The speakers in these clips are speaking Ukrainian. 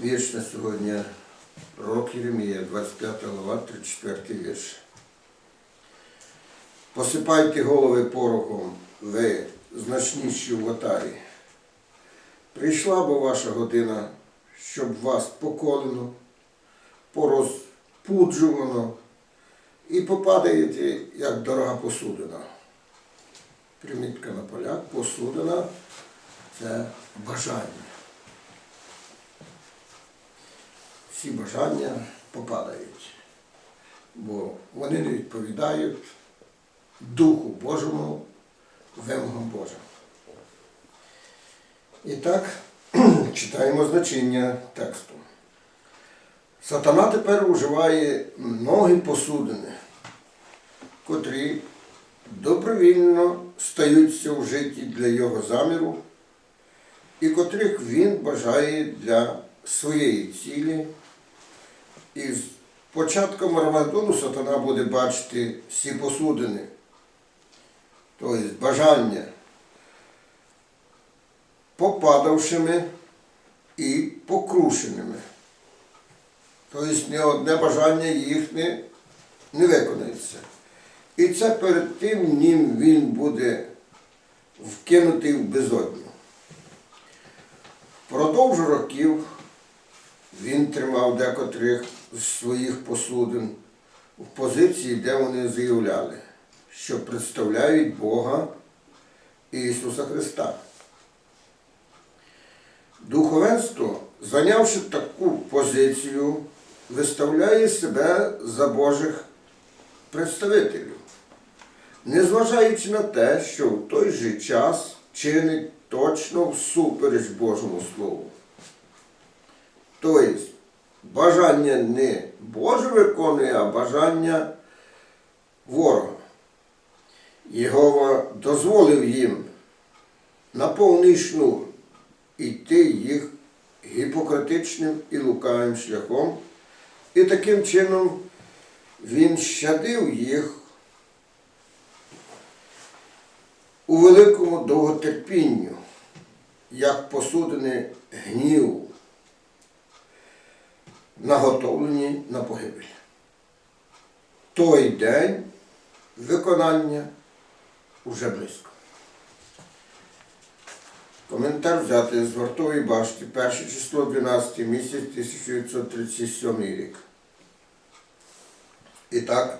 Вірш на сьогодні пророк Єремія, 25 глава, 34 вірш. Посипайте голови порохом, ви, значніші в отарі. Прийшла бо ваша година, щоб вас поколено, порозпуджувано і попадаєте, як дорога посудина. Примітка на полях, посудина це бажання. Всі бажання попадають, бо вони не відповідають Духу Божому, вимогам Божим. І так, читаємо значення тексту. Сатана тепер уживає многі посудини, котрі добровільно стаються в житті для його заміру, і котрих він бажає для своєї цілі. І з початком Армагеддону сатана буде бачити всі посудини, тобто бажання, попадавшими і покрушеними. Тобто не одне бажання їхнє не виконається. І це перед тим, ним він буде вкинутий в безодню. Впродовж років він тримав декотрих своїх посудин в позиції, де вони заявляли, що представляють Бога і Ісуса Христа. Духовенство, зайнявши таку позицію, виставляє себе за Божих представителів, незважаючи на те, що в той же час чинить точно всупереч Божому Слову. Тобто, бажання не Боже виконує, а бажання ворога. Єгова дозволив їм на повний шнур іти їх гіпократичним і лукавим шляхом, і таким чином він щадив їх у великому довготерпінню, як посудини гніву, наготовлені на погибель. Той день виконання уже близько. Коментар взяти з вартової башти, перше число 12 місяць 1937 рік. І так,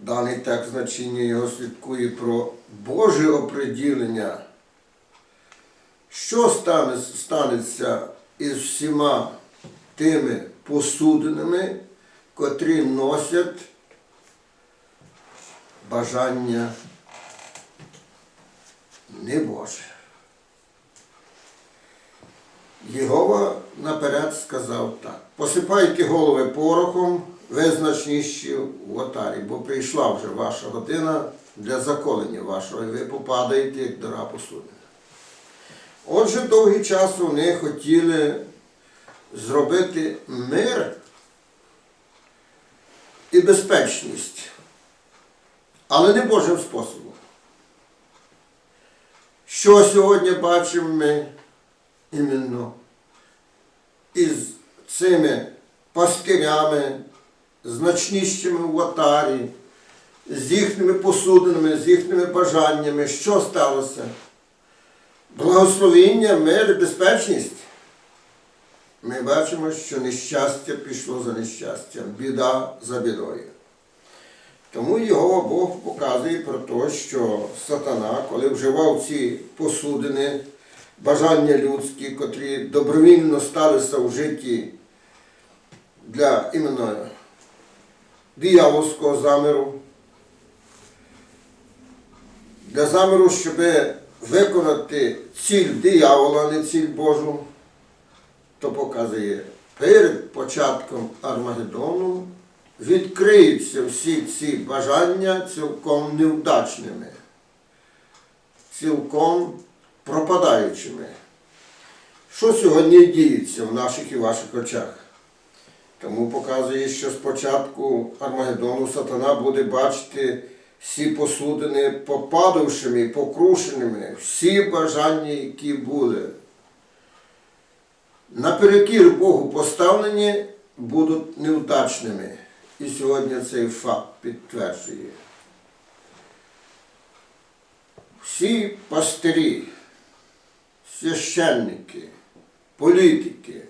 даний текст значення його слідкує про Боже оприділення, що стане, станеться із всіма тими посудинами, котрі носять бажання не Боже. Єгова наперед сказав так: посипайте голови порохом, визначніші в отарі, бо прийшла вже ваша година для заколення вашого, і ви попадаєте, як дора посудина. Отже, довгий час вони хотіли зробити мир і безпечність, але не Божим способом. Що сьогодні бачимо ми іменно із цими пастирями, значнішими в отарі, з їхніми посудинами, з їхніми бажаннями, що сталося? Благословіння, мир і безпечність. Ми бачимо, що нещастя пішло за нещастям, біда за бідою. Тому його Бог показує про те, що сатана, коли вживав ці посудини, бажання людські, котрі добровільно сталися в житті для іменно диявольського заміру, для заміру, щоб виконати ціль диявола, не ціль Божу, то показує перед початком Армагеддону відкриються всі ці бажання цілком невдачними, цілком пропадаючими. Що сьогодні діється в наших і ваших очах? Тому показує, що спочатку Армагеддону сатана буде бачити всі посудини попадавшими, покрушеними, всі бажання, які були наперекір Богу поставлені, будуть неудачними. І сьогодні цей факт підтверджує. Всі пастирі, священники, політики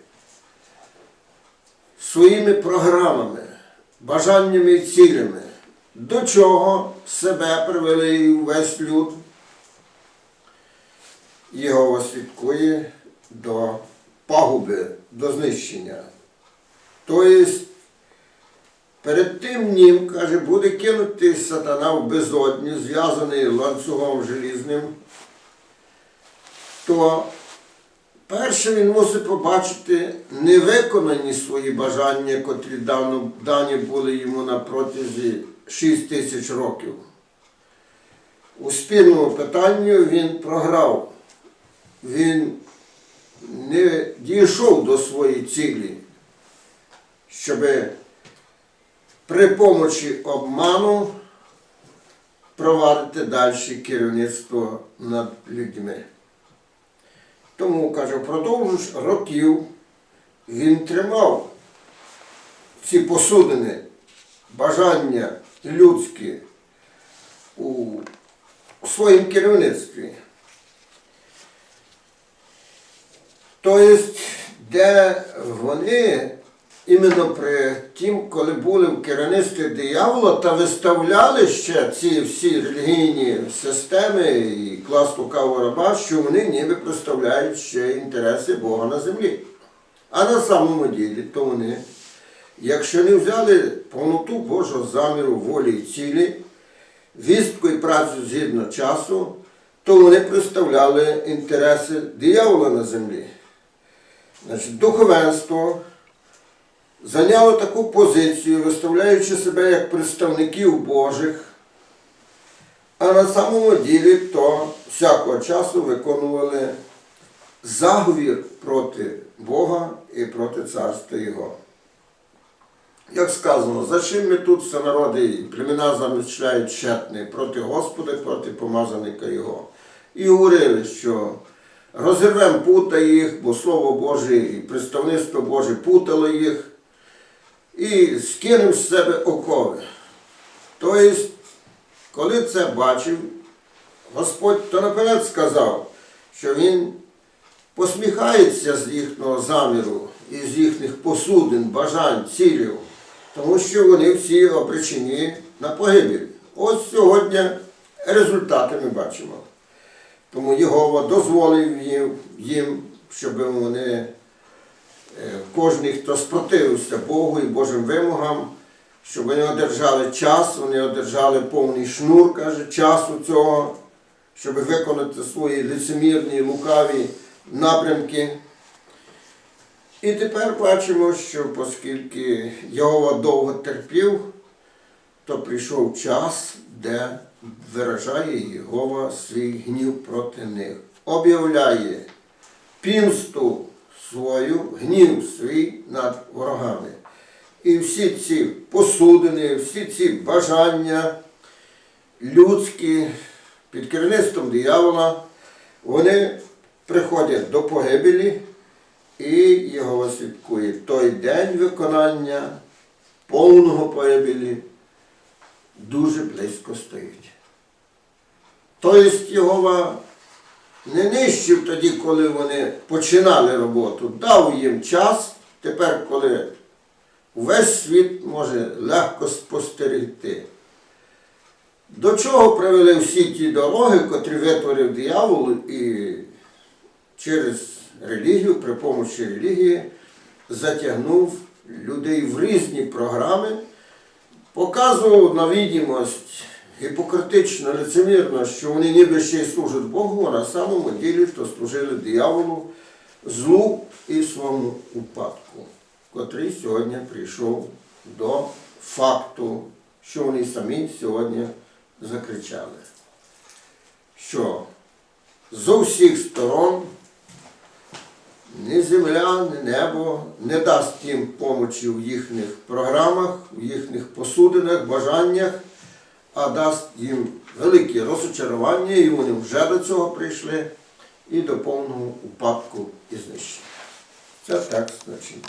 своїми програмами, бажаннями і цілями, до чого себе привели і весь люд, його свідкує до пагуби, до знищення. Тобто, перед тим ним, каже, буде кинути сатана в безодню, зв'язаний ланцюгом желізним, то перше він мусить побачити невиконані свої бажання, котрі дані були йому на протязі 6 тисяч років. У спільному питанні він програв. Він не дійшов до своєї цілі, щоб при помочі обману провадити далі керівництво над людьми. Тому, каже, впродовж років він тримав ці посудини, бажання людські у своїм керівництві. Тобто, де вони іменно при тім, коли були в керівництві диявола та виставляли ще ці всі релігійні системи і клас лукавого раба, що вони ніби представляють ще інтереси Бога на землі. А на самому ділі, то вони, якщо не взяли повноту Божого заміру, волі і цілі, вістку і працю згідно часу, то вони представляли інтереси диявола на землі. Значить, духовенство зайняло таку позицію, виставляючи себе як представників Божих, а на самому ділі то всякого часу виконували заговір проти Бога і проти царства Його. Як сказано, за чим ми тут все народи і племена замишляють щетне проти Господа, проти помазаника Його. І говорили, що розірвемо пута їх, бо Слово Боже і представництво Боже путало їх, і скинемо з себе окови. Тобто, коли це бачив, Господь то наперед сказав, що Він посміхається з їхнього заміру і з їхніх посудин, бажань, цілів, тому що вони всі обречені на погибель. Ось сьогодні результати ми бачимо. Тому Єгова дозволив їм, щоб вони, е, кожен, хто спротивився Богу і Божим вимогам, щоб вони одержали час, вони одержали повний шнур, каже, часу цього, щоб виконати свої лицемірні, лукаві напрямки. І тепер бачимо, що оскільки Єгова довго терпів, то прийшов час, де виражає Єгова свій гнів проти них, об'являє пімсту свою, гнів свій над ворогами. І всі ці посудини, всі ці бажання людські під керівництвом диявола, вони приходять до погибелі, і його свідкує той день виконання повного погибелі дуже близько стоїть. Тобто Єгова не нищив тоді, коли вони починали роботу, дав їм час, тепер, коли увесь світ може легко спостерегти. До чого привели всі ті дороги, котрі витворив диявол і через релігію, при помощі релігії, затягнув людей в різні програми, показував на відомість гіпокритично, лицемірно, що вони ніби ще й служать Богу, а на самому ділі то служили дияволу, злу і своєму упадку, котрий сьогодні прийшов до факту, що вони самі сьогодні закричали. Що з усіх сторон земля, ні небо не дасть їм помочі в їхніх програмах, в їхніх посудинах, бажаннях, а дасть їм велике розочарування, і вони вже до цього прийшли, і до повного упадку і знищення. Це текст значення.